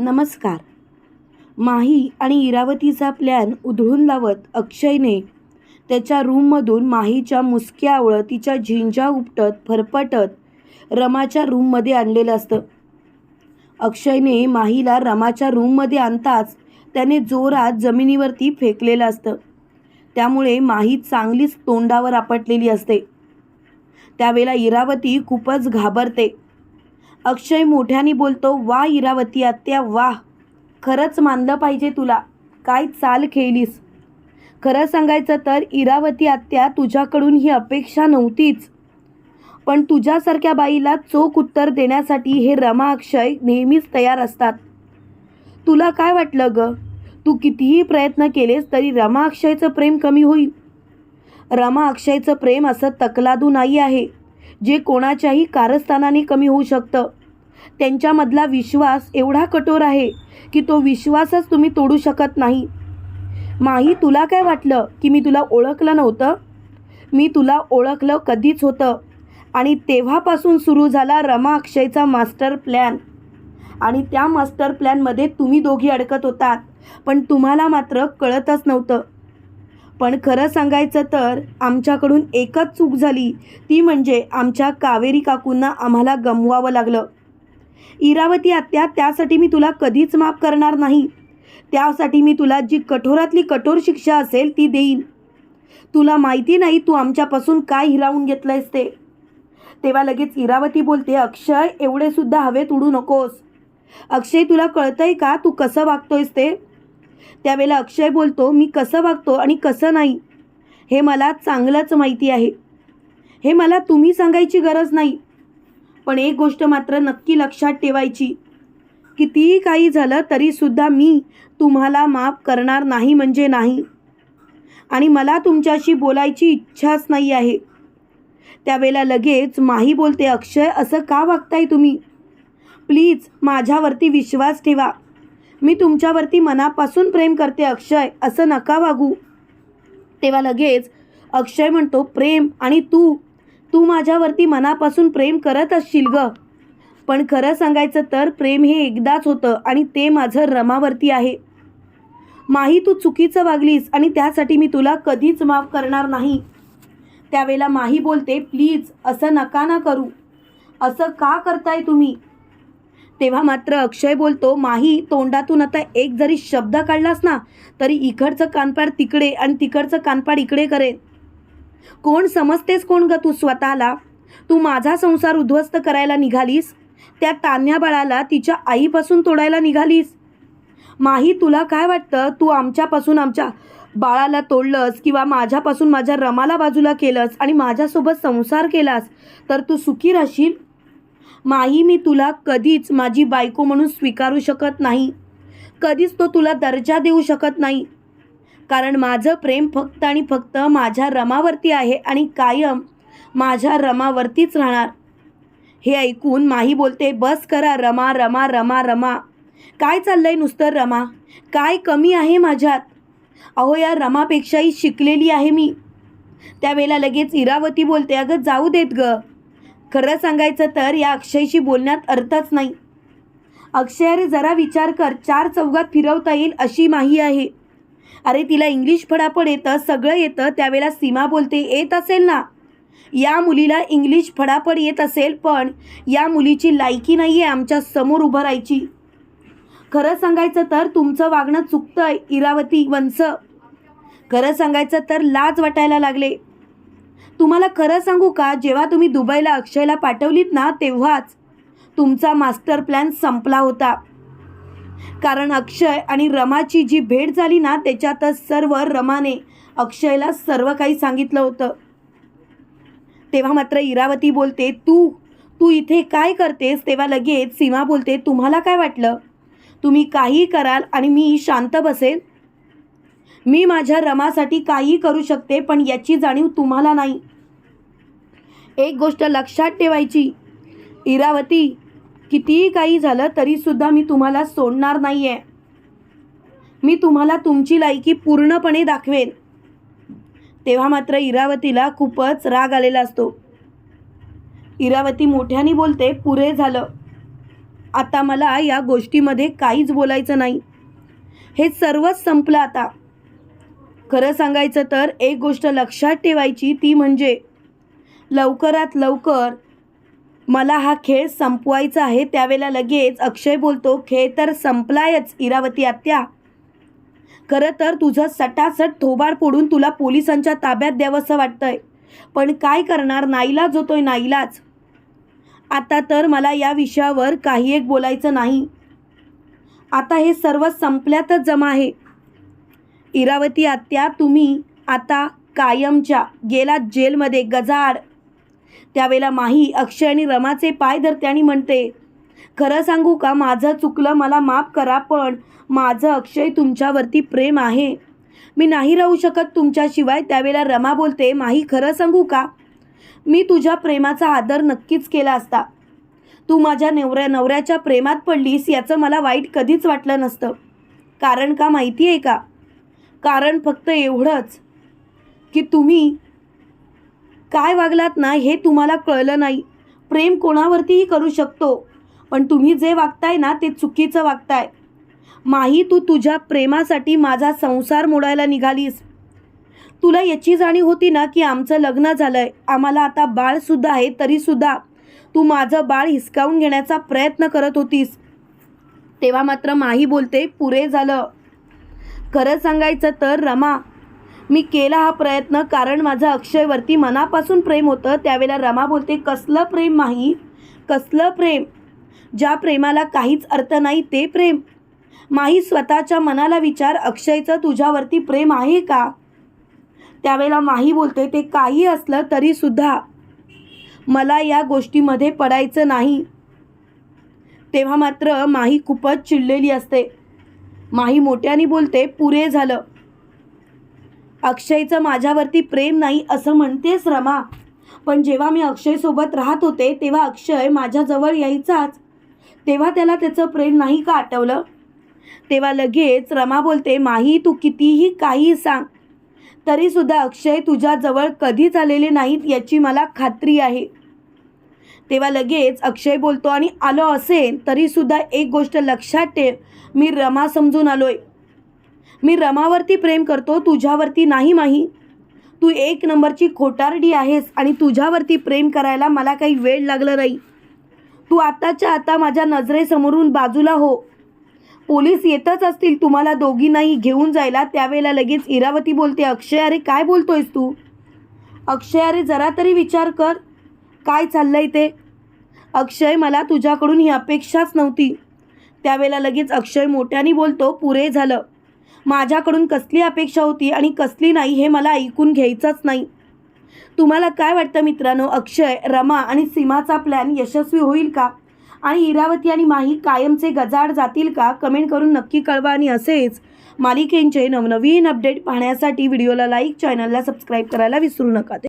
नमस्कार. माही आणि इरावतीचा प्लॅन उधळून लावत अक्षयने त्याच्या रूममधून माहीच्या मुसक्या आवळत तिच्या झिंजा उपटत फरफटत रमाच्या रूममध्ये आणलेलं असतं. अक्षयने माहीला रमाच्या रूममध्ये आणताच त्याने जोरात जमिनीवरती फेकलेलं असतं. त्यामुळे माही चांगलीच तोंडावर आपटलेली असते. त्यावेळेला इरावती खूपच घाबरते. अक्षय मोठ्याने बोलतो वा इरावती आत्या वा. खरंच मानलं पाहिजे तुला. काय चाल खेळलीस. खरं सांगायचं तर इरावती आत्या तुझ्याकडून ही अपेक्षा नव्हतीच. पण तुझ्यासारख्या बाईला चोख उत्तर देण्यासाठी हे रमा अक्षय नेहमीच तयार असतात. तुला काय वाटलं ग? तू कितीही प्रयत्न केलेस तरी रमा अक्षयचं प्रेम कमी होईल. रमा अक्षयचं प्रेम असं तकलादू नाही आहे जे कोणाच्याही कारस्थानाने कमी होऊ शकतं. त्यांच्यामधला विश्वास एवढा कठोर आहे की तो विश्वासच तुम्ही तोडू शकत नाही. माही तुला काय वाटलं की मी तुला ओळखलं नव्हतं? मी तुला ओळखलं कधीच होतं आणि तेव्हापासून सुरू झाला रमा अक्षयचा मास्टर प्लॅन. आणि त्या मास्टर प्लॅनमध्ये तुम्ही दोघी अडकत होतात पण तुम्हाला मात्र कळतच नव्हतं. पण खरं सांगायचं तर आमच्याकडून एकच चूक झाली ती म्हणजे आमच्या कावेरी काकूंना आम्हाला गमवावं लागलं. इरावती आत्या त्यासाठी मी तुला कधीच माफ करणार नाही. त्यासाठी मी तुला जी कठोरातली कठोर शिक्षा असेल ती देईन. तुला माहिती नाही तू आमच्यापासून काय हिरावून घेतलंयस ते. तेव्हा लगेच इरावती बोलते अक्षय एवढे सुद्धा हवेत उडू नकोस. अक्षय तुला कळतंय का तू कसं वागतोयस ते? त्यावेळेला अक्षय बोलतो मी कसं वागतो आणि कसं नाही? हे मला चांगलंच माहिती आहे. हे मला तुम्ही सांगायची गरज नाही. पण एक गोष्ट मात्र नक्की लक्षात ठेवायची. कितीही काही झालं तरीसुद्धा मी तुम्हाला माफ करणार नाही म्हणजे नाही. आणि मला तुमच्याशी बोलायची इच्छाच नाही आहे. त्यावेळेला लगेच माही बोलते अक्षय असं का वागताय तुम्ही? प्लीज माझ्यावरती विश्वास ठेवा. मी तुमच्यावरती मनापासून प्रेम करते अक्षय असं नका वागू. तेव्हा लगेच अक्षय म्हणतो प्रेम आणि तू तू माझ्यावरती मनापासून प्रेम करत असशील ग. पण खरं सांगायचं तर प्रेम हे एकदाच होतं आणि ते माझं रमावरती आहे. माही तू चुकीचं वागलीस आणि त्यासाठी मी तुला कधीच माफ करणार नाही. त्यावेळेला माही बोलते प्लीज असं नका ना करू. असं का करताय तुम्ही? तेव्हा मात्र अक्षय बोलतो माही तोंडातून आता एक जरी शब्द काढलास ना तरी इकडचं कानपाड तिकडे आणि तिकडचं कानपाड इकडे करेन. कोण समजतेस कोण ग तू स्वतःला? तू माझा संसार उद्ध्वस्त करायला निघालीस? त्या तान्या बाळाला तिच्या आईपासून तोडायला निघालीस? माही तुला काय वाटतं? तू आमच्यापासून आमच्या बाळाला तोडलंस किंवा माझ्यापासून माझ्या रमाला बाजूला केलंस आणि माझ्यासोबत संसार केलास तर तू सुखी राहशील? माही मी तुला कधीच माझी बायको म्हणून स्वीकारू शकत नाही. कधीच तो तुला दर्जा देऊ शकत नाही. कारण माझं प्रेम फक्त आणि फक्त माझ्या रमावरती आहे आणि कायम माझ्या रमावरतीच राहणार. हे ऐकून माही बोलते बस करा रमा रमा रमा रमा. काय चाललंय नुसतं रमा? काय कमी आहे माझ्यात? अहो या रमापेक्षाही शिकलेली आहे मी. त्यावेळेला लगेच इरावती बोलते अगं जाऊ देत ग. खरं सांगायचं तर या अक्षयशी बोलण्यात अर्थच नाही. अक्षय रे जरा विचार कर. चार चौघात फिरवता येईल अशी माही आहे. अरे तिला इंग्लिश फडाफड येतं सगळं येतं त्यावेळेला सीमा बोलते येत असेल ना? या मुलीला इंग्लिश फडाफड येत असेल पण या मुलीची लायकी नाही आहे आमच्यासमोर उभं राहायची. खरं सांगायचं तर तुमचं वागणं चुकतं आहे इरावती वंश. खरं सांगायचं तर लाज वाटायला लागले. तुम्हाला खरं सांगू का जेव्हा तुम्ही दुबईला अक्षयला पाठवलीत ना तेव्हाच तुमचा मास्टर प्लॅन संपला होता. कारण अक्षय आणि रमाची जी भेट झाली ना त्याच्यातच सर्व रमाने अक्षयला सर्व काही सांगितलं होतं. तेव्हा मात्र इरावती बोलते तू तू इथे काय करतेस? तेव्हा लगेच सीमा बोलते तुम्हाला काय वाटलं? तुम्ही काही कराल आणि मी शांत बसेल? मी माझ्या रमासाठी काही करू शकते पण याची जाणीव तुम्हाला नाही. एक गोष्ट लक्षात ठेवायची. इरावती कितीही काही झालं तरीसुद्धा मी तुम्हाला सोडणार नाही आहे मी तुम्हाला तुमची लायकी पूर्णपणे दाखवेन. तेव्हा मात्र इरावतीला खूपच राग आलेला असतो. इरावती मोठ्याने बोलते पुरे झालं. आता मला या गोष्टीमध्ये काहीच बोलायचं नाही. हे सर्वच संपलं आता. खरं सांगायचं तर एक गोष्ट लक्षात ठेवायची ती म्हणजे लवकरात लवकर मला हा खेळ संपवायचा आहे त्यावेळेला लगेच अक्षय बोलतो खेळ तर संपलायच इरावती आत्या. खरं तर तुझं सटासट थोबाड फोडून तुला पोलिसांच्या ताब्यात द्यावंसं वाटतंय. पण काय करणार? नाईलाज होतोय नाईलाज आता तर मला या विषयावर काही एक बोलायचं नाही. आता हे सर्व संपल्यातच जमा आहे. इरावती आत्या तुम्ही आता कायमच्या गेला जेलमध्ये गजाड त्यावेळेला माही अक्षय आणि रमाचे पाय धरते आणि म्हणते खरं सांगू का माझं चुकलं मला माफ करा पण माझं अक्षय तुमच्यावरती प्रेम आहे. मी नाही राहू शकत तुमच्याशिवाय. त्यावेळेला रमा बोलते माही खरं सांगू का? मी तुझ्या प्रेमाचा आदर नक्कीच केला असता. तू माझ्या नवऱ्या नवऱ्याच्या प्रेमात पडलीस याचं मला वाईट कधीच वाटलं नसतं. कारण का माहिती आहे का? कारण फक्त एवढंच की तुम्ही काय वागलात ना हे तुम्हाला कळलं नाही. प्रेम कोणावरतीही करू शकतो पण तुम्ही जे वागताय ना ते चुकीचं वागताय. माही तू तुझ्या प्रेमासाठी माझा संसार मोडायला निघालीस. तुला याची जाणीव होती ना की आमचं लग्न झालं आहे आम्हाला आता बाळसुद्धा आहे तरीसुद्धा तू माझं बाळ हिसकावून घेण्याचा प्रयत्न करत होतीस. तेव्हा मात्र माही बोलते पुरे झालं. खरं सांगायचं तर रमा मी केला हा प्रयत्न कारण माझं अक्षयवरती मनापासून प्रेम होतं. त्यावेळेला रमा बोलते कसलं प्रेम माही? कसलं प्रेम? ज्या प्रेमाला काहीच अर्थ नाही ते प्रेम. माही स्वतःच्या मनाला विचार अक्षयचं तुझ्यावरती प्रेम आहे का? त्यावेळेला माही बोलते ते काही असलं तरीसुद्धा मला या गोष्टीमध्ये पडायचं नाही. तेव्हा मात्र माही खूपच चिडलेली असते. माही मोठ्याने बोलते पुरे झालं. अक्षयचं माझ्यावरती प्रेम नाही असं म्हणतेस रमा. पण जेव्हा मी अक्षयसोबत राहत होते तेव्हा अक्षय माझ्याजवळ यायचाच. तेव्हा त्याला त्याचं प्रेम नाही का आठवलं? तेव्हा लगेच रमा बोलते माही तू कितीही काही सांग. तरीसुद्धा अक्षय तुझ्याजवळ कधीच आलेले नाहीत याची मला खात्री आहे. तेव्हा लगेच अक्षय बोलतो आणि आलो असेल तरीसुद्धा एक गोष्ट लक्षात ठेव. मी रमा समजून आलोय. मी रमावरती प्रेम करतो तुझ्यावरती नाही माही. तू एक नंबरची खोटारडी आहेस आणि तुझ्यावरती प्रेम करायला मला काही वेळ लागलं नाही. तू आत्ताच्या आता माझ्या नजरेसमोरून बाजूला हो. पोलीस येतच असतील तुम्हाला दोघींनाही घेऊन जायला. त्यावेळेला लगेच इरावती बोलते अक्षय अरे काय बोलतोयस तू? अक्षय अरे जरा तरी विचार कर. काय चाललंय ते? अक्षय मला तुझ्याकडून ही अपेक्षाच नव्हती. त्यावेळेला लगेच अक्षय मोठ्याने बोलतो पुरे झालं. माझ्याकडून कसली अपेक्षा होती आणि कसली नाही हे मला ऐकून घ्यायचंच नाही. तुम्हाला काय वाटतं मित्रांनो? अक्षय रमा आणि सीमाचा प्लॅन यशस्वी होईल का? आणि इरावती आणि माही कायमचे गजाड जातील का? कमेंट करून नक्की कळवा आणि असेच मालिकेंचे नवनवीन अपडेट पाहण्यासाठी व्हिडिओला लाईक चॅनलला सबस्क्राईब करायला विसरू नका.